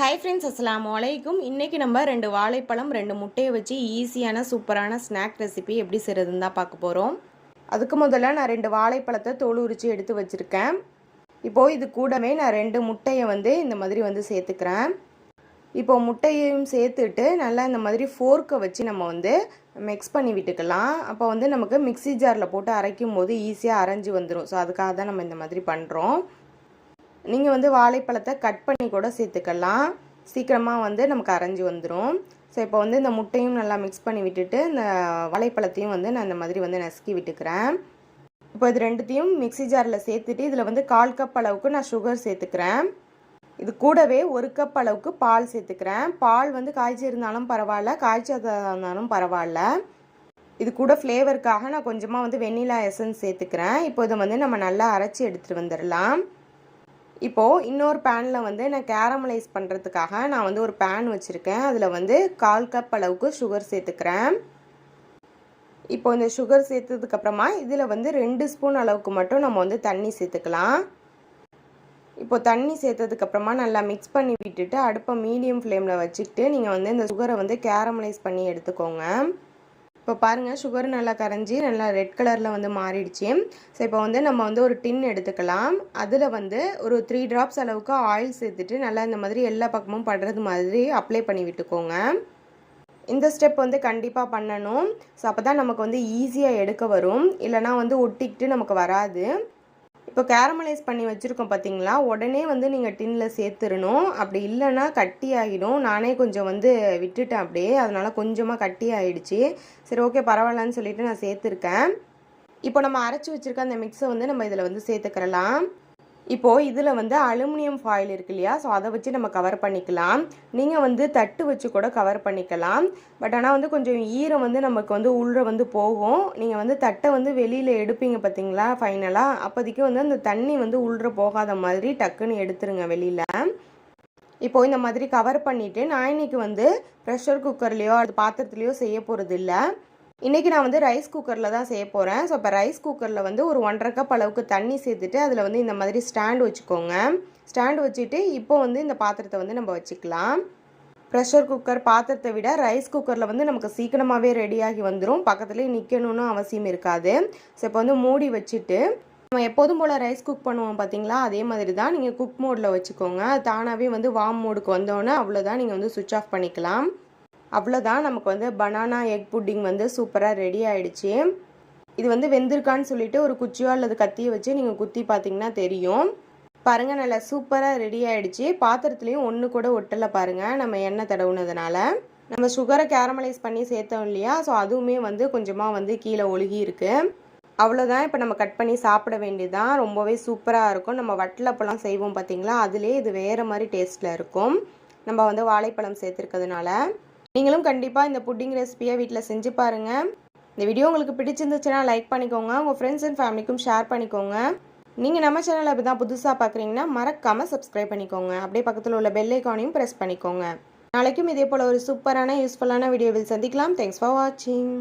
Hi friends அஸ்லாம் வலைக்கும் இன்றைக்கி நம்ம ரெண்டு வாழைப்பழம் ரெண்டு முட்டையை வச்சு ஈஸியான சூப்பரான ஸ்நாக் ரெசிபி எப்படி செய்கிறதுன்னு தான் பார்க்க போகிறோம் அதுக்கு முதல்ல நான் ரெண்டு வாழைப்பழத்தை தோல் உரித்து எடுத்து வச்சுருக்கேன். இப்போது இது கூடவே நான் ரெண்டு முட்டையை வந்து இந்த மாதிரி வந்து சேர்த்துக்கிறேன். இப்போது முட்டையையும் சேர்த்துட்டு நல்லா இந்த மாதிரி ஃபோர்க்கை வச்சு நம்ம வந்து மிக்ஸ் பண்ணி விட்டுக்கலாம். அப்போ வந்து நமக்கு மிக்ஸி ஜாரில் போட்டு அரைக்கும் போது ஈஸியாக அரைஞ்சி வந்துடும் ஸோ அதுக்காக தான் நம்ம இந்த மாதிரி பண்ணுறோம் நீங்கள் வந்து வாழைப்பழத்தை கட் பண்ணி கூட சேர்த்துக்கலாம். சீக்கிரமாக வந்து நமக்கு அரைஞ்சி வந்துடும் ஸோ இப்போ வந்து இந்த முட்டையும் நல்லா மிக்ஸ் பண்ணி விட்டுட்டு இந்த வாழைப்பழத்தையும் வந்து நான் இந்த மாதிரி வந்து நசுக்கி விட்டுக்கிறேன். இப்போ இது ரெண்டுத்தையும் மிக்ஸி ஜாரில் சேர்த்துட்டு இதில் வந்து கால் கப் அளவுக்கு நான் சுகர் சேர்த்துக்கிறேன். இது கூடவே ஒரு கப் அளவுக்கு பால் சேர்த்துக்கிறேன். பால் வந்து காய்ச்சி இருந்தாலும் பரவாயில்ல காய்ச்சாத இருந்தாலும் பரவாயில்ல. இது கூட ஃப்ளேவருக்காக நான் கொஞ்சமாக வந்து வெண்ணிலா எசன்ஸ் சேர்த்துக்கிறேன். இப்போ இதை வந்து நம்ம நல்லா அரைச்சி எடுத்துகிட்டு வந்துடலாம். இப்போது இன்னொரு பேனில் வந்து நான் கேரமலைஸ் பண்ணுறதுக்காக நான் வந்து ஒரு பேன் வச்சுருக்கேன். அதில் வந்து கால் கப் அளவுக்கு சுகர் சேர்த்துக்கிறேன். இப்போ இந்த சுகர் சேர்த்ததுக்கப்புறமா இதில் வந்து ரெண்டு ஸ்பூன் அளவுக்கு மட்டும் நம்ம வந்து தண்ணி சேர்த்துக்கலாம். இப்போ தண்ணி சேர்த்ததுக்கப்புறமா நல்லா மிக்ஸ் பண்ணி விட்டுட்டு அடுப்பை மீடியம் ஃப்ளேமில் வச்சுக்கிட்டு நீங்கள் வந்து இந்த சுகரை வந்து கேரமலைஸ் பண்ணி எடுத்துக்கோங்க. இப்போ பாருங்கள் சுகர் நல்லா கரைஞ்சி நல்லா ரெட் கலரில் வந்து மாறிடுச்சு. ஸோ இப்போ வந்து நம்ம வந்து ஒரு டின் எடுத்துக்கலாம். அதில் வந்து ஒரு த்ரீ ட்ராப்ஸ் அளவுக்கு ஆயில் சேர்த்துட்டு நல்லா இந்த மாதிரி எல்லா பக்கமும் படுறது மாதிரி அப்ளை பண்ணி விட்டுக்கோங்க. இந்த ஸ்டெப் வந்து கண்டிப்பாக பண்ணணும். ஸோ அப்போ தான் நமக்கு வந்து ஈஸியாக எடுக்க வரும். இல்லைனா வந்து ஒட்டிக்கிட்டு நமக்கு வராது. இப்போ கேரமலைஸ் பண்ணி வச்சுருக்கோம் பார்த்தீங்களா உடனே வந்து நீங்கள் டின்னில் சேர்த்துடணும் அப்படி இல்லைன்னா கட்டி ஆகிடும் நானே கொஞ்சம் வந்து விட்டுட்டேன் அப்படியே. அதனால் கொஞ்சமாக கட்டி ஆகிடுச்சி சரி ஓகே பரவாயில்லன்னு சொல்லிட்டு நான் சேர்த்துருக்கேன். இப்போ நம்ம அரைச்சி வச்சுருக்க அந்த மிக்ஸை வந்து நம்ம இதில் வந்து சேர்த்துக்கிறலாம். இப்போது இதில் வந்து அலுமினியம் ஃபாயில் இருக்கு இல்லையா? ஸோ அதை வச்சு நம்ம கவர் பண்ணிக்கலாம். நீங்கள் வந்து தட்டு வச்சு கூட கவர் பண்ணிக்கலாம். பட் ஆனால் வந்து கொஞ்சம் ஈரம் வந்து நமக்கு வந்து உள்ளே வந்து போகும். நீங்கள் வந்து தட்டை வந்து வெளியில் எடுப்பீங்க பார்த்தீங்களா ஃபைனலாக அப்போதைக்கு வந்து அந்த தண்ணி வந்து உள்ளே போகாத மாதிரி டக்குன்னு எடுத்துருங்க வெளியில். இப்போது இந்த மாதிரி கவர் பண்ணிவிட்டு நான் இன்றைக்கி வந்து ப்ரெஷர் குக்கர்லேயோ அது பாத்திரத்துலேயோ செய்ய போகிறது இல்லை இன்றைக்கி நான் வந்து ரைஸ் குக்கரில் தான் செய்ய போகிறேன் ஸோ இப்போ ரைஸ் குக்கரில் வந்து ஒரு ஒன்றரை கப் அளவுக்கு தண்ணி சேர்த்துட்டு அதில் வந்து இந்த மாதிரி ஸ்டாண்ட் வச்சுக்கோங்க. ஸ்டாண்ட் வச்சுட்டு இப்போ வந்து இந்த பாத்திரத்தை வந்து நம்ம வச்சுக்கலாம். ப்ரெஷர் குக்கர் பாத்திரத்தை விட ரைஸ் குக்கரில் வந்து நமக்கு சீக்கிரமாகவே ரெடியாகி வந்துடும் பக்கத்துலேயே நிற்கணும்னு அவசியம் இருக்காது. ஸோ இப்போ வந்து மூடி வச்சுட்டு நம்ம எப்போதும் போல் ரைஸ் குக் பண்ணுவோம் பார்த்தீங்களா அதே மாதிரி தான் நீங்கள் குக் மோடில் வச்சுக்கோங்க. தானாகவே வந்து வார்ம் மோடுக்கு வந்தோன்னே அவ்வளோதான் நீங்கள் வந்து சுவிட்ச் ஆஃப் பண்ணிக்கலாம். அவ்வளோதான் நமக்கு வந்து பனானா எக் புட்டிங் வந்து சூப்பராக ரெடி ஆகிடுச்சு இது வந்து வெந்திருக்கான்னு சொல்லிட்டு ஒரு குச்சியோ அல்லது கத்தியை வச்சு நீங்கள் குத்தி பார்த்தீங்கன்னா தெரியும். பாருங்கள் நல்லா சூப்பராக ரெடி ஆகிடுச்சு பாத்திரத்துலேயும் ஒன்று கூட ஒட்டலை பாருங்கள் நம்ம எண்ணெய் தடவுனதுனால. நம்ம சுகரை கேரமலைஸ் பண்ணி சேர்த்தோம் இல்லையா? ஸோ அதுவுமே வந்து கொஞ்சமாக வந்து கீழே ஒழுகி இருக்குது அவ்வளோதான் இப்போ நம்ம கட் பண்ணி சாப்பிட வேண்டியதுதான். ரொம்பவே சூப்பராக இருக்கும். நம்ம வட்டலப்பெல்லாம் செய்வோம் பார்த்தீங்களா அதிலே இது வேறு மாதிரி டேஸ்ட்டில் இருக்கும். நம்ம வந்து வாழைப்பழம் சேர்த்துருக்கிறதுனால. நீங்களும் கண்டிப்பாக இந்த புட்டிங் ரெசிபியை வீட்டில் செஞ்சு பாருங்கள் இந்த வீடியோ உங்களுக்கு பிடிச்சிருந்துச்சுன்னா லைக் பண்ணிக்கோங்க. உங்கள் ஃப்ரெண்ட்ஸ் அண்ட் ஃபேமிலிக்கும் ஷேர் பண்ணிக்கோங்க. நீங்கள் நம்ம சேனலில் இப்போ தான் புதுசாக பார்க்குறீங்கன்னா மறக்காமல் சப்ஸ்கிரைப் பண்ணிக்கோங்க. அப்படியே பக்கத்தில் உள்ள பெல் ஐக்கானையும் ப்ரெஸ் பண்ணிக்கோங்க. நாளைக்கும் இதே போல் ஒரு சூப்பரான யூஸ்ஃபுல்லான வீடியோவில் சந்திக்கலாம். தேங்க்ஸ் ஃபார் வாட்சிங்